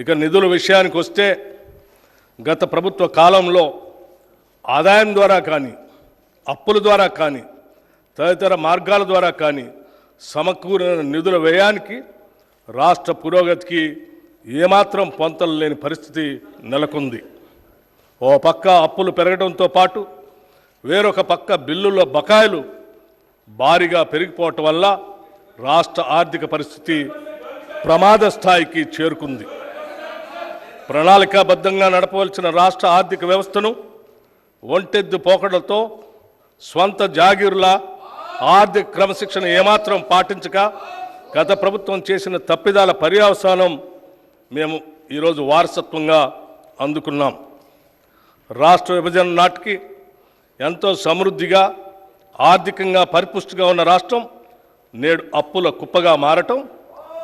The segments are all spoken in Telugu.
ఇక నిధుల విషయానికి వస్తే గత ప్రభుత్వ కాలంలో ఆదాయం ద్వారా కానీ అప్పుల ద్వారా కానీ తదితర మార్గాల ద్వారా కానీ సమకూరిన నిధుల వ్యయానికి రాష్ట్ర పురోగతికి ఏమాత్రం పొంతలు లేని పరిస్థితి నెలకొంది. ఓ పక్క అప్పులు పెరగడంతో పాటు వేరొక పక్క బిల్లుల బకాయిలు భారీగా పెరిగిపోవటం వల్ల రాష్ట్ర ఆర్థిక పరిస్థితి ప్రమాద స్థాయికి చేరుకుంది. ప్రణాళికాబద్ధంగా నడపవలసిన రాష్ట్ర ఆర్థిక వ్యవస్థను ఒంటెద్దు పోకడలతో స్వంత జాగీరుల ఆర్థిక క్రమశిక్షణ ఏమాత్రం పాటించక గత ప్రభుత్వం చేసిన తప్పిదాల పర్యవసానం మేము ఈరోజు వారసత్వంగా అందుకున్నాం. రాష్ట్ర విభజన నాటికి ఎంతో సమృద్ధిగా ఆర్థికంగా పరిపుష్టిగా ఉన్న రాష్ట్రం నేడు అప్పుల కుప్పగా మారటం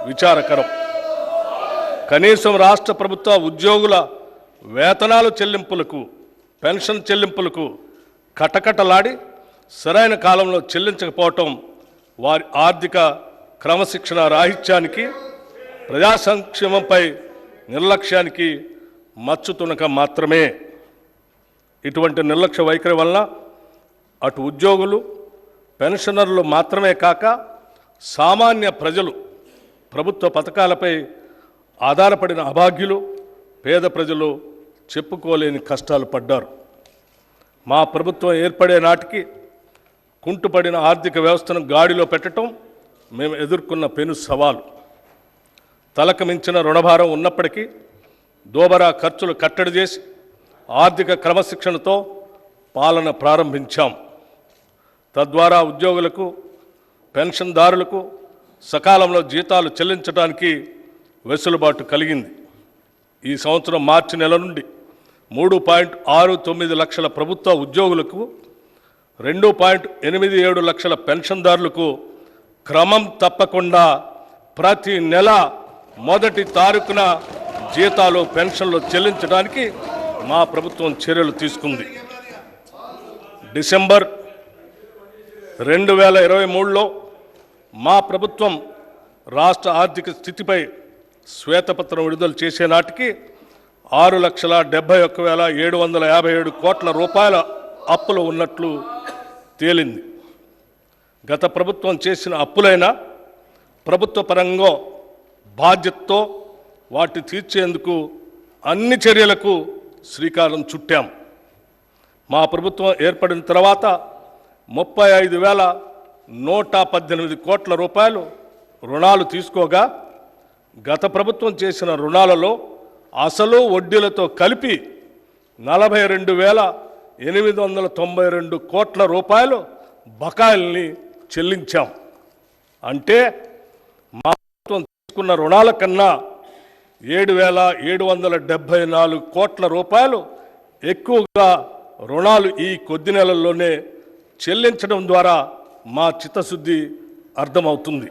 విచారకరం. కనీసం రాష్ట్ర ప్రభుత్వ ఉద్యోగుల వేతనాలు చెల్లింపులకు పెన్షన్ చెల్లింపులకు కటకటలాడి సరైన కాలంలో చెల్లించకపోవటం వారి ఆర్థిక క్రమశిక్షణ రాహిత్యానికి ప్రజా సంక్షేమంపై నిర్లక్ష్యానికి మచ్చుతునక మాత్రమే. ఇటువంటి నిర్లక్ష్య వైఖరి వలన అటు ఉద్యోగులు పెన్షనర్లు మాత్రమే కాక సామాన్య ప్రజలు ప్రభుత్వ పథకాలపై ఆధారపడిన అభాగ్యులు పేద ప్రజలు చెప్పుకోలేని కష్టాలు పడ్డారు. మా ప్రభుత్వం ఏర్పడే నాటికి కుంటుపడిన ఆర్థిక వ్యవస్థను గాడిలో పెట్టడం మేము ఎదుర్కొన్న పెను సవాలు. తలకు మించిన రుణభారం ఉన్నప్పటికీ దోబరా ఖర్చులు కట్టడి చేసి ఆర్థిక క్రమశిక్షణతో పాలన ప్రారంభించాం. తద్వారా ఉద్యోగులకు పెన్షన్దారులకు సకాలంలో జీతాలు చెల్లించడానికి వెసులుబాటు కలిగింది. ఈ సంవత్సరం మార్చి నెల నుండి మూడు పాయింట్ ఆరు తొమ్మిది లక్షల ప్రభుత్వ ఉద్యోగులకు రెండు పాయింట్ ఎనిమిది ఏడు లక్షల పెన్షన్దారులకు క్రమం తప్పకుండా ప్రతి నెల మొదటి తారీఖున జీతాలు పెన్షన్లు చెల్లించడానికి మా ప్రభుత్వం చర్యలు తీసుకుంది. డిసెంబర్ రెండు వేల ఇరవై మూడులో మా ప్రభుత్వం రాష్ట్ర ఆర్థిక స్థితిపై శ్వేతపత్రం విడుదల చేసే నాటికి ఆరు లక్షల డెబ్బై ఒక్క వేల ఏడు వందల యాభై ఏడు కోట్ల రూపాయల అప్పులు ఉన్నట్లు తేలింది. గత ప్రభుత్వం చేసిన అప్పులైనా ప్రభుత్వ పరంగా బాధ్యతతో వాటి తీర్చేందుకు అన్ని చర్యలకు శ్రీకారం చుట్టాం. మా ప్రభుత్వం ఏర్పడిన తర్వాత ముప్పై ఐదు వేల నూట పద్దెనిమిది కోట్ల రూపాయలు రుణాలు తీసుకోగా గత ప్రభుత్వం చేసిన రుణాలలో అసలు వడ్డీలతో కలిపి నలభై రెండు వేల ఎనిమిది వందల తొంభై రెండు కోట్ల రూపాయలు బకాయిల్ని చెల్లించాం. అంటే మా ప్రభుత్వం తీసుకున్న రుణాల కన్నా ఏడు వేల ఏడు వందల డెబ్భై నాలుగు కోట్ల రూపాయలు ఎక్కువగా రుణాలు ఈ కొద్ది నెలల్లోనే చెల్లించడం ద్వారా మా చిత్తశుద్ధి అర్థమవుతుంది.